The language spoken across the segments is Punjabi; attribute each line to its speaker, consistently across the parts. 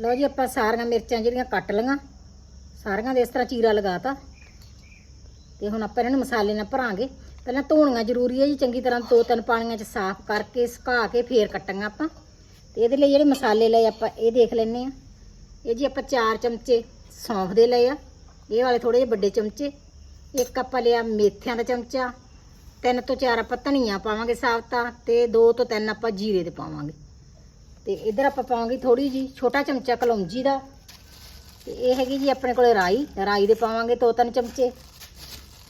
Speaker 1: ਲਓ ਜੀ, ਆਪਾਂ ਸਾਰੀਆਂ ਮਿਰਚਾਂ ਜਿਹੜੀਆਂ ਕੱਟ ਲਈਆਂ। ਸਾਰੀਆਂ ਦੇ ਇਸ ਤਰ੍ਹਾਂ ਚੀਰਾ ਲਗਾਤਾ। ਤੇ ਹੁਣ ਆਪਾਂ ਇਹਨਾਂ ਨੂੰ ਮਸਾਲੇ ਨਾਲ ਭਰਾਂਗੇ। ਪਹਿਲਾਂ ਧੋਣੀਆਂ ਜ਼ਰੂਰੀ ਹੈ ਜੀ, ਚੰਗੀ ਤਰ੍ਹਾਂ ਦੋ ਤਿੰਨ ਪਾਣੀਆਂ 'ਚ ਸਾਫ਼ ਕਰਕੇ, ਸੁਕਾ ਕੇ ਫੇਰ ਕੱਟਾਂਗਾ ਆਪਾਂ। ਤੇ ਇਹਦੇ ਲਈ ਜਿਹੜੇ ਮਸਾਲੇ ਲਏ ਆਪਾਂ, ਇਹ ਦੇਖ ਲੈਣੇ ਆ ਇਹ ਜੀ ਆਪਾਂ 4 ਚਮਚੇ ਸੌਂਫ ਦੇ ਲਏ ਆ। ਇਹ ਵਾਲੇ ਥੋੜੇ ਜਿਹੇ ਵੱਡੇ ਚਮਚੇ। ਇੱਕ ਆਪਾਂ ਲਿਆ ਮੇਥਿਆਂ ਦਾ ਚਮਚਾ। ਤਿੰਨ ਤੋਂ ਚਾਰ ਆਪਾਂ ਧਨੀਆ ਪਾਵਾਂਗੇ ਸਾਬਤਾ। ਤੇ ਦੋ ਤੋਂ ਤਿੰਨ ਆਪਾਂ ਜੀਰੇ ਦੇ ਪਾਵਾਂਗੇ। ਤੇ ਇਧਰ ਆਪਾਂ ਪਾਵਾਂਗੇ ਥੋੜੀ ਜੀ ਛੋਟਾ ਚਮਚਾ ਕਲੌਂਜੀ ਦਾ। ਤੇ ਇਹ ਹੈਗੀ ਜੀ ਆਪਣੇ ਕੋਲੇ ਰਾਈ। ਰਾਈ ਦੇ ਪਾਵਾਂਗੇ ਦੋ ਤਿੰਨ ਚਮਚੇ।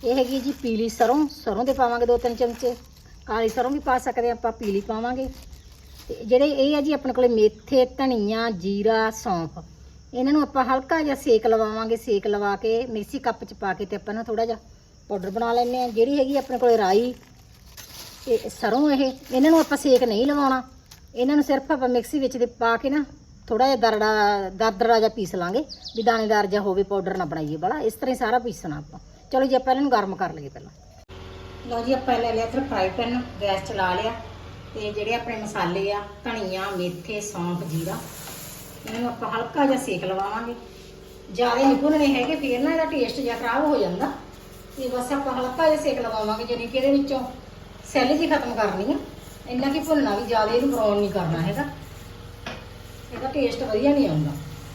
Speaker 1: ਇਹ ਹੈਗੀ ਜੀ ਪੀਲੀ ਸਰੋਂ। ਸਰੋਂ ਦੇ ਪਾਵਾਂਗੇ ਦੋ ਤਿੰਨ ਚਮਚੇ। ਕਾਲੀ ਸਰੋਂ ਵੀ ਪਾ ਸਕਦੇ ਆਪਾਂ ਪੀਲੀ ਪਾਵਾਂਗੇ। ਤੇ ਜਿਹੜੇ ਇਹ ਹੈ ਜੀ ਆਪਣੇ ਕੋਲੇ ਮੇਥੇ, ਧਨੀਆ, ਜੀਰਾ, ਸੌਂਫ। ਇਹਨਾਂ ਨੂੰ ਆਪਾਂ ਹਲਕਾ ਜਿਹਾ ਸੇਕ ਲਵਾਵਾਂਗੇ। ਸੇਕ ਲਵਾ ਕੇ ਮਿਕਸੀ ਕੱਪ 'ਚ ਪਾ ਕੇ ਤੇ ਆਪਾਂ ਨਾ ਥੋੜਾ ਜਿਹਾ ਪਾਊਡਰ ਬਣਾ ਲੈਂਦੇ ਆ ਜਿਹੜੀ ਹੈਗੀ ਆਪਣੇ ਕੋਲੇ ਰਾਈ ਤੇ ਸਰੋਂ ਇਹ, ਇਹਨਾਂ ਨੂੰ ਆਪਾਂ ਸੇਕ ਨਹੀਂ ਲਵਾਉਣਾ। ਇਹਨਾਂ ਨੂੰ ਸਿਰਫ ਆਪਾਂ ਮਿਕਸੀ ਵਿੱਚ ਦੇ ਪਾ ਕੇ ਨਾ ਥੋੜਾ ਜਿਹਾ ਦਰੜਾ, ਦਰਦਰਾ ਜਿਹਾ ਪੀਸ ਲਾਂਗੇ, ਵੀ ਦਾਣੇਦਾਰ ਜਿਹਾ ਹੋਵੇ ਪਾਊਡਰ ਨਾ ਬਣਾਈਏ ਬੜਾ ਇਸ ਤਰ੍ਹਾਂ ਹੀ ਸਾਰਾ ਪੀਸਣਾ ਆਪਾਂ। ਚਲੋ ਜੀ, ਆਪਾਂ ਇਹਨਾਂ ਨੂੰ ਗਰਮ ਕਰ ਲਈਏ ਪਹਿਲਾਂ। ਲਓ ਜੀ, ਆਪਾਂ ਲੈ ਲਿਆ ਇੱਧਰ ਫਰਾਈ ਪੈਨ ਗੈਸ ਚਲਾ ਲਿਆ। ਤੇ ਜਿਹੜੇ ਆਪਣੇ ਮਸਾਲੇ ਆ, ਧਨੀਆ, ਮੇਥੇ, ਸੌਂਫ, ਜੀਰਾ, ਇਹਨਾਂ ਨੂੰ ਆਪਾਂ ਹਲਕਾ ਜਿਹਾ ਸੇਕ ਲਵਾਵਾਂਗੇ। ਜ਼ਿਆਦਾ ਨਹੀਂ ਭੁੰਨਣੇ ਹੈਗੇ, ਫੇਰ ਨਾ ਇਹਦਾ ਟੇਸਟ ਜਿਹਾ ਖਰਾਬ ਹੋ ਜਾਂਦਾ। ਤੇ ਬਸ ਆਪਾਂ ਹਲਕਾ ਜਿਹਾ ਸੇਕ ਲਵਾਵਾਂਗੇ, ਜਾਣੀ ਕਿ ਇਹਦੇ ਵਿੱਚੋਂ ਸੈੱਲ ਜੀ ਖਤਮ ਕਰਨੀ ਆ। ਇੰਨਾ ਕੀ ਭੁੰਨਣਾ ਵੀ ਜ਼ਿਆਦਾ ਇਹਨੂੰ ਬਰਾਊਨ ਨਹੀਂ ਕਰਨਾ ਹੈਗਾ। ਇਹਦਾ ਟੇਸਟ ਵਧੀਆ ਨਹੀਂ ਆਉਂਦਾ।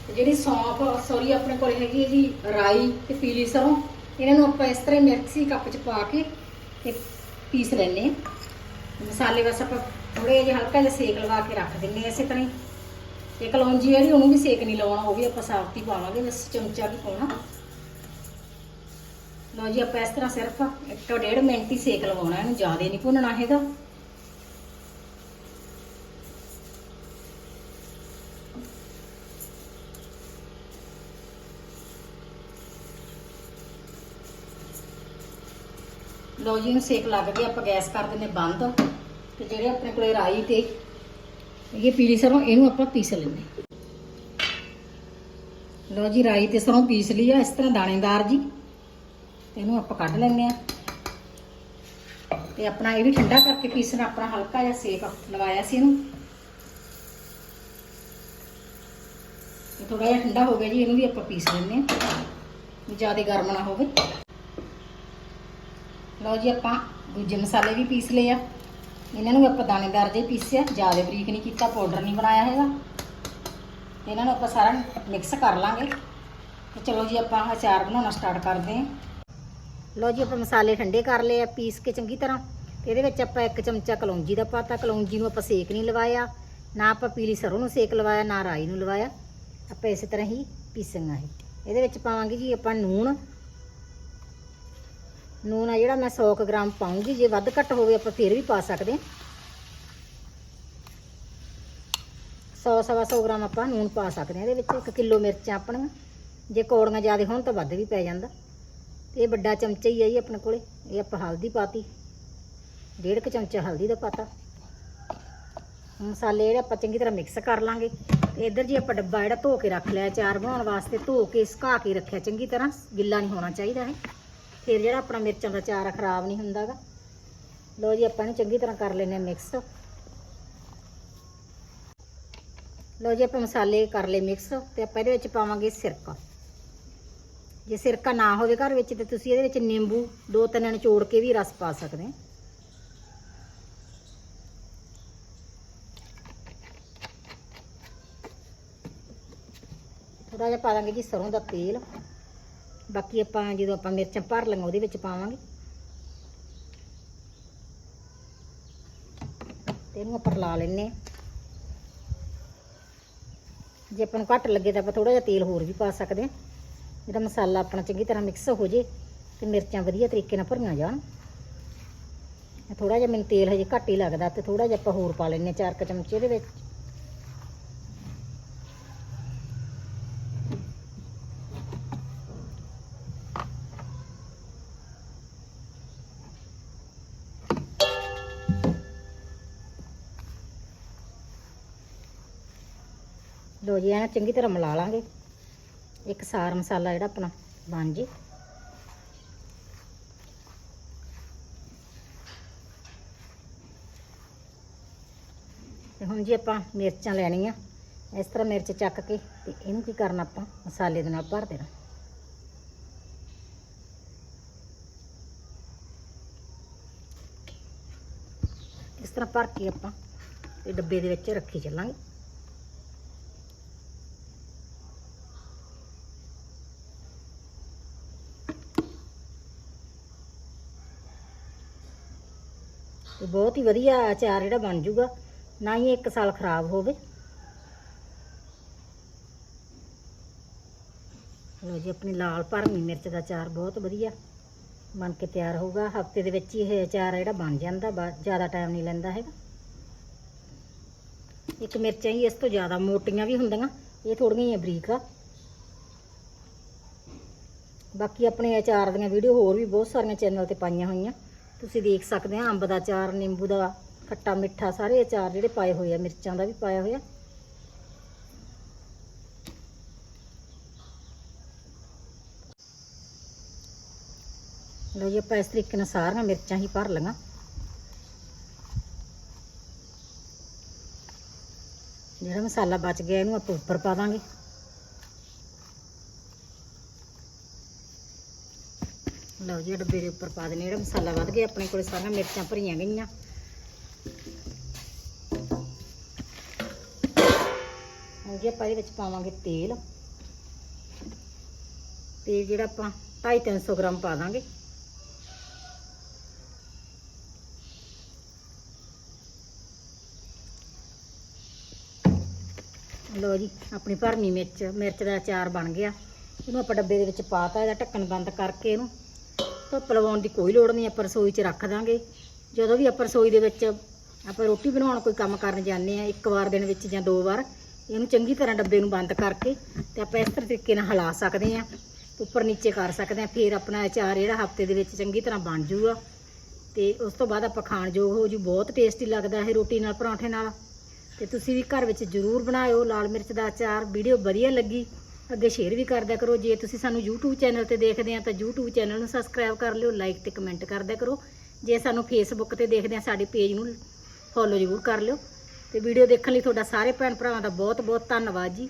Speaker 1: ਤੇ ਜਿਹੜੀ ਸੌਂਫ ਸੌਰੀ ਆਪਣੇ ਕੋਲ ਹੈਗੀ ਹੈ ਜੀ ਰਾਈ ਤੇ ਪੀਲੀ ਸਰੋਂ। ਇਹਨਾਂ ਨੂੰ ਆਪਾਂ ਇਸ ਤਰ੍ਹਾਂ ਹੀ ਮਿਕਸੀ ਕੱਪ 'ਚ ਪਾ ਕੇ ਤੇ ਪੀਸ ਲੈਣੇ ਆ ਮਸਾਲੇ ਬਸ ਆਪਾਂ ਥੋੜੇ ਜਿਹਾ ਹਲਕਾ ਜਿਹਾ ਸੇਕ ਲਵਾ ਕੇ ਰੱਖ ਦਿੰਨੇ ਆ ਇਸੇ ਤਰ੍ਹਾਂ ਹੀ। ਤੇ ਕਲੌਂਜੀ ਜਿਹੜੀ ਉਹਨੂੰ ਵੀ ਸੇਕ ਨਹੀਂ ਲਾਉਣਾ, ਉਹ ਵੀ ਆਪਾਂ ਸਾਫ਼ ਹੀ ਪਾਵਾਂਗੇ, ਬਸ ਚਮਚਾ ਵੀ ਪਾਉਣਾ। ਲਓ ਜੀ, ਆਪਾਂ ਇਸ ਤਰ੍ਹਾਂ ਸਿਰਫ 1 ਤੋਂ 1.5 ਮਿੰਟ ਹੀ ਸੇਕ ਲਵਾਉਣਾ ਇਹਨੂੰ ਜ਼ਿਆਦਾ ਨਹੀਂ ਭੁੰਨਣਾ ਹੈਗਾ। ਲਓ ਜੀ, ਇਹਨੂੰ ਸੇਕ ਲੱਗ ਗਿਆ ਆਪਾਂ ਗੈਸ ਕਰ ਦਿੰਨੇ ਬੰਦ। ਤੇ ਜਿਹੜੇ ਆਪਣੇ ਕੋਲੇ ਰਾਈ ਤੇ ਇਹ ਪੀਲੀ ਸਰੋਂ, ਇਹਨੂੰ ਆਪਾਂ ਪੀਸ ਲੈਂਦੇ ਲਓ ਜੀ, ਰਾਈ ਤੇ ਸਰੋਂ ਪੀਸ ਲਈ ਆ, ਇਸ ਤਰ੍ਹਾਂ ਦਾਣੇਦਾਰ ਜੀ। ਤੇ ਇਹਨੂੰ ਆਪਾਂ ਕੱਢ ਲੈਂਦੇ ਆ ਤੇ ਆਪਣਾ ਇਹ ਵੀ ਠੰਡਾ ਕਰਕੇ ਪੀਸਣਾ, ਆਪਣਾ ਹਲਕਾ ਜਿਹਾ ਸੇਕ ਲਵਾਇਆ ਸੀ ਇਹਨੂੰ। ਇਹ ਥੋੜਾ ਜਿਹਾ ਠੰਡਾ ਹੋ ਗਿਆ ਜੀ, ਇਹਨੂੰ ਵੀ ਆਪਾਂ ਪੀਸ ਲੈਂਦੇ ਆ ਵੀ ਜ਼ਿਆਦਾ ਗਰਮ ਨਾ ਹੋਵੇ। ਲਓ ਜੀ ਆਪਾਂ ਦੂਜੇ ਮਸਾਲੇ ਵੀ ਪੀਸ ਲਏ ਆ। ਇਹਨਾਂ ਨੂੰ ਆਪਾਂ ਦਾਣੇਦਾਰ ਜੇ ਪੀਸਿਆ, ਜ਼ਿਆਦਾ ਬਰੀਕ ਨਹੀਂ ਕੀਤਾ ਪਾਊਡਰ ਨਹੀਂ ਬਣਾਇਆ ਹੈਗਾ। ਇਹਨਾਂ ਨੂੰ ਆਪਾਂ ਸਾਰਾ ਮਿਕਸ ਕਰ ਲਾਂਗੇ। ਤੇ ਚਲੋ ਜੀ ਆਪਾਂ ਅਚਾਰ ਬਣਾਉਣਾ ਸਟਾਰਟ ਕਰਦੇ ਹਾਂ। ਲਓ ਜੀ ਆਪਾਂ ਮਸਾਲੇ ਠੰਡੇ ਕਰ ਲਏ ਆ ਪੀਸ ਕੇ ਚੰਗੀ ਤਰ੍ਹਾਂ। ਤੇ ਇਹਦੇ ਵਿੱਚ ਆਪਾਂ ਇੱਕ ਚਮਚਾ ਕਲੌਂਜੀ ਦਾ ਪਾਤਾ। ਕਲੌਂਜੀ ਨੂੰ ਆਪਾਂ ਸੇਕ ਨਹੀਂ ਲਵਾਇਆ। ਨਾ ਆਪਾਂ ਪੀਲੀ ਸਰੋਂ ਨੂੰ ਸੇਕ ਲਵਾਇਆ, ਨਾ ਰਾਈ ਨੂੰ ਲਵਾਇਆ। ਆਪਾਂ ਇਸੇ ਤਰ੍ਹਾਂ ਹੀ ਪੀਸਾਂਗੇ ਇਹਦੇ ਵਿੱਚ ਪਾਵਾਂਗੇ ਜੀ ਆਪਾਂ ਨੂਣ। ਨੂਣ ਆ ਜਿਹੜਾ ਮੈਂ 100 ਕੁ ਗ੍ਰਾਮ ਪਾਉਂਗੀ, ਜੇ ਵੱਧ ਘੱਟ ਹੋਵੇ ਆਪਾਂ ਫੇਰ ਵੀ ਪਾ ਸਕਦੇ ਹਾਂ। 100 ਸਵਾ 100 ਗ੍ਰਾਮ ਆਪਾਂ ਨੂਣ ਪਾ ਸਕਦੇ ਹਾਂ ਇਹਦੇ ਵਿੱਚ 1 ਕਿਲੋ ਮਿਰਚਾਂ ਆਪਣੀਆਂ। ਜੇ ਕੌੜੀਆਂ ਜ਼ਿਆਦਾ ਹੋਣ ਤਾਂ ਵੱਧ ਵੀ ਪੈ ਜਾਂਦਾ। ਤੇ ਇਹ ਵੱਡਾ ਚਮਚਾ ਹੀ ਆ ਜੀ ਆਪਣੇ ਕੋਲੇ, ਇਹ ਆਪਾਂ ਹਲਦੀ ਪਾਤੀ। ਡੇਢ ਕੁ ਚਮਚਾ ਹਲਦੀ ਦਾ ਪਾਤਾ। ਮਸਾਲੇ ਜਿਹੜੇ ਆਪਾਂ ਚੰਗੀ ਤਰ੍ਹਾਂ ਮਿਕਸ ਕਰ ਲਾਂਗੇ। ਤੇ ਇੱਧਰ ਜੀ ਆਪਾਂ ਡੱਬਾ ਜਿਹੜਾ ਧੋ ਕੇ ਰੱਖ ਲਿਆ ਚਾਰ ਬਣਾਉਣ ਵਾਸਤੇ ਧੋ ਕੇ, ਸੁਕਾ ਕੇ ਰੱਖਿਆ ਚੰਗੀ ਤਰ੍ਹਾਂ। ਗਿੱਲਾ ਨਹੀਂ ਹੋਣਾ ਚਾਹੀਦਾ ਇਹ। ਫਿਰ ਜਿਹੜਾ ਆਪਣਾ ਮਿਰਚਾਂ ਦਾ ਚਾਰ ਖਰਾਬ ਨਹੀਂ ਹੁੰਦਾਗਾ। ਲੋ ਜੀ, ਆਪਾਂ ਇਹਨੂੰ ਚੰਗੀ ਤਰ੍ਹਾਂ ਕਰ ਲੈਨੇ ਮਿਕਸ ਲੋ ਜੀ, ਆਪਾਂ ਮਸਾਲੇ ਕਰ ਲਏ ਮਿਕਸ ਤੇ ਆਪਾਂ ਇਹਦੇ ਵਿੱਚ ਪਾਵਾਂਗੇ ਸਿਰਕਾ। ਜੇ ਸਿਰਕਾ ਨਾ ਹੋਵੇ ਘਰ ਵਿੱਚ ਤੇ ਤੁਸੀਂ ਇਹਦੇ ਵਿੱਚ ਨਿੰਬੂ ਦੋ ਤਿੰਨ ਨਿਚੋੜ ਕੇ ਵੀ ਰਸ ਪਾ ਸਕਦੇ ਹੋ। ਥੋੜਾ ਜਿਹਾ ਪਾ ਦਾਂਗੇ ਜੀ ਸਰੋਂ ਦਾ ਤੇਲ। ਬਾਕੀ ਆਪਾਂ ਜਦੋਂ ਆਪਾਂ ਮਿਰਚਾਂ ਭਰ ਲਈਆਂ, ਉਹਦੇ ਵਿੱਚ ਪਾਵਾਂਗੇ। ਤੇ ਇਹਨੂੰ ਆਪਾਂ ਲਾ ਲੈਨੇ ਆ ਜੇ ਆਪਾਂ ਨੂੰ ਘੱਟ ਲੱਗੇ ਤਾਂ ਆਪਾਂ ਥੋੜਾ ਜਿਹਾ ਤੇਲ ਹੋਰ ਵੀ ਪਾ ਸਕਦੇ ਹਾਂ। ਜਿਹੜਾ ਮਸਾਲਾ ਆਪਣਾ ਚੰਗੀ ਤਰ੍ਹਾਂ ਮਿਕਸ ਹੋ ਜੇ ਤੇ ਮਿਰਚਾਂ ਵਧੀਆ ਤਰੀਕੇ ਨਾਲ ਭਰੀਆਂ ਜਾਣ। ਥੋੜਾ ਜਿਹਾ ਮੈਨੂੰ ਤੇਲ ਹਜੇ ਘੱਟ ਹੀ ਲੱਗਦਾ ਤੇ ਥੋੜਾ ਜਿਹਾ ਆਪਾਂ ਹੋਰ ਪਾ ਲੈਨੇ ਆ ਚਾਰ ਕੁ ਚਮਚੇ ਇਹਦੇ ਵਿੱਚ। ਲੋ ਜੀ ਇਹਨਾਂ ਚੰਗੀ ਤਰ੍ਹਾਂ ਮਿਲਾ ਲਾਂਗੇ। ਇੱਕ ਸਾਰ ਮਸਾਲਾ ਜਿਹੜਾ ਆਪਣਾ ਬਣ ਜੇ। ਤੇ ਹੁਣ ਜੀ ਆਪਾਂ ਮਿਰਚਾਂ ਲੈਣੀਆਂ। ਇਸ ਤਰ੍ਹਾਂ ਮਿਰਚ ਚੱਕ ਕੇ ਤੇ ਇਹਨੂੰ ਕੀ ਕਰਨਾ ਆਪਾਂ? ਮਸਾਲੇ ਦੇ ਨਾਲ ਭਰ ਦੇਣਾ। ਇਸ ਤਰ੍ਹਾਂ ਭਰ ਕੇ ਆਪਾਂ ਇਹ ਡੱਬੇ ਦੇ ਵਿੱਚ ਰੱਖੀ ਚੱਲਾਂਗੇ। ਤੇ ਬਹੁਤ ਹੀ ਵਧੀਆ ਅਚਾਰ ਜਿਹੜਾ ਬਣ ਜੂਗਾ, ਨਾ ਹੀ ਇੱਕ ਸਾਲ ਖਰਾਬ ਹੋਵੇ। ਲੋ ਜੀ, ਆਪਣੀ ਲਾਲ ਭਰਮੀ ਮਿਰਚ ਦਾ ਅਚਾਰ ਬਹੁਤ ਵਧੀਆ ਬਣ ਕੇ ਤਿਆਰ ਹੋਊਗਾ। ਹਫ਼ਤੇ ਦੇ ਵਿੱਚ ਹੀ ਇਹ ਅਚਾਰ ਜਿਹੜਾ ਬਣ ਜਾਂਦਾ, ਬਾ- ਜ਼ਿਆਦਾ ਟਾਈਮ ਨਹੀਂ ਲੈਂਦਾ ਹੈਗਾ। ਇੱਕ ਮਿਰਚਾਂ ਹੀ ਇਸ ਤੋਂ ਜ਼ਿਆਦਾ ਮੋਟੀਆਂ ਵੀ ਹੁੰਦੀਆਂ, ਇਹ ਥੋੜੀਆਂ ਹੀ ਬਰੀਕ ਆ। ਬਾਕੀ ਆਪਣੇ ਅਚਾਰ ਦੀਆਂ ਵੀਡੀਓ ਹੋਰ ਵੀ ਬਹੁਤ ਸਾਰੀਆਂ ਚੈਨਲ ਤੇ ਪਾਈਆਂ ਹੋਈਆਂ। ਤੁਸੀਂ ਦੇਖ ਸਕਦੇ ਆ ਅੰਬ ਦਾ ਅਚਾਰ ਨਿੰਬੂ ਦਾ ਖੱਟਾ ਮਿੱਠਾ ਸਾਰੇ ਅਚਾਰ ਜਿਹੜੇ ਪਾਏ ਹੋਏ ਆ, ਮਿਰਚਾਂ ਦਾ ਵੀ ਪਾਇਆ ਹੋਇਆ। ਲਓ ਜੀ, ਆਪਾਂ ਇਸ ਤਰੀਕੇ ਨਾਲ ਸਾਰੀਆਂ ਮਿਰਚਾਂ ਹੀ ਭਰ ਲਈਆਂ ਜਿਹੜਾ ਮਸਾਲਾ ਬਚ ਗਿਆ, ਇਹਨੂੰ ਆਪਾਂ ਉੱਪਰ ਪਾ ਦਾਂਗੇ। ਲਓ ਜੀ, ਡੱਬੇ ਦੇ ਉੱਪਰ ਪਾ ਦੇਣੇ ਜਿਹੜਾ ਮਸਾਲਾ ਵੱਧ ਗਿਆ, ਆਪਣੇ ਕੋਲੇ ਸਾਰੀਆਂ ਮਿਰਚਾਂ ਭਰੀਆਂ ਗਈਆਂ। ਹੁਣ ਜੀ ਆਪਾਂ ਇਹਦੇ ਵਿੱਚ ਪਾਵਾਂਗੇ ਤੇਲ। ਤੇਲ ਜਿਹੜਾ ਆਪਾਂ 250 ਗ੍ਰਾਮ ਪਾ ਦਾਂਗੇ। ਲਓ ਜੀ, ਆਪਣੀ ਭਰਮੀ ਮਿਰਚ ਮਿਰਚ ਦਾ ਅਚਾਰ ਬਣ ਗਿਆ। ਇਹਨੂੰ ਆਪਾਂ ਡੱਬੇ ਦੇ ਵਿੱਚ ਪਾਤਾ ਇਹਦਾ ਢੱਕਣ ਬੰਦ ਕਰਕੇ ਇਹਨੂੰ ਧੁੱਪ ਲਵਾਉਣ ਦੀ ਕੋਈ ਲੋੜ ਨਹੀਂ, ਆਪਾਂ ਰਸੋਈ 'ਚ ਰੱਖ ਦਾਂਗੇ। ਜਦੋਂ ਵੀ ਆਪਾਂ ਰਸੋਈ ਦੇ ਵਿੱਚ ਆਪਾਂ ਰੋਟੀ ਬਣਾਉਣ ਕੋਈ ਕੰਮ ਕਰਨ ਜਾਂਦੇ ਆ ਇੱਕ ਵਾਰ ਦਿਨ ਵਿੱਚ ਜਾਂ ਦੋ ਵਾਰ, ਇਹਨੂੰ ਚੰਗੀ ਤਰ੍ਹਾਂ ਡੱਬੇ ਨੂੰ ਬੰਦ ਕਰਕੇ ਤੇ ਆਪਾਂ ਇਸ ਤਰ੍ਹਾਂ ਤਰੀਕੇ ਨਾਲ ਹਿਲਾ ਸਕਦੇ ਆ ਉੱਪਰ ਨੀਚੇ ਕਰ ਸਕਦੇ ਆ ਫਿਰ ਆਪਣਾ ਅਚਾਰ ਜਿਹੜਾ ਹਫ਼ਤੇ ਦੇ ਵਿੱਚ ਚੰਗੀ ਤਰ੍ਹਾਂ ਬਣ ਜੂਗਾ। ਤੇ ਉਸ ਤੋਂ ਬਾਅਦ ਆਪਾਂ ਖਾਣ ਯੋਗ ਹੋ ਜੂ, ਬਹੁਤ ਟੇਸਟੀ ਲੱਗਦਾ ਇਹ ਰੋਟੀ ਨਾਲ, ਪਰੌਂਠੇ ਨਾਲ। ਤੇ ਤੁਸੀਂ ਵੀ ਘਰ ਵਿੱਚ ਜ਼ਰੂਰ ਬਣਾਇਓ ਲਾਲ ਮਿਰਚ ਦਾ ਅਚਾਰ, ਵੀਡੀਓ ਵਧੀਆ ਲੱਗੀ। ਅੱਗੇ ਸ਼ੇਅਰ ਵੀ ਕਰਦਿਆ ਕਰੋ। ਜੇ ਤੁਸੀਂ ਸਾਨੂੰ YouTube ਚੈਨਲ ਤੇ ਦੇਖਦੇ ਆ ਤਾਂ YouTube ਚੈਨਲ ਨੂੰ ਸਬਸਕ੍ਰਾਈਬ ਕਰ ਲਿਓ ਲਾਈਕ ਤੇ ਕਮੈਂਟ ਕਰਦਿਆ ਕਰੋ। ਜੇ ਸਾਨੂੰ Facebook ਤੇ ਦੇਖਦੇ ਆ, ਸਾਡੇ ਪੇਜ ਨੂੰ ਫੋਲੋ ਜ਼ਰੂਰ ਕਰ ਲਿਓ। ਤੇ ਵੀਡੀਓ ਦੇਖਣ ਲਈ ਤੁਹਾਡਾ ਸਾਰੇ ਭੈਣ ਭਰਾਵਾਂ ਦਾ ਬਹੁਤ ਬਹੁਤ ਧੰਨਵਾਦ ਜੀ।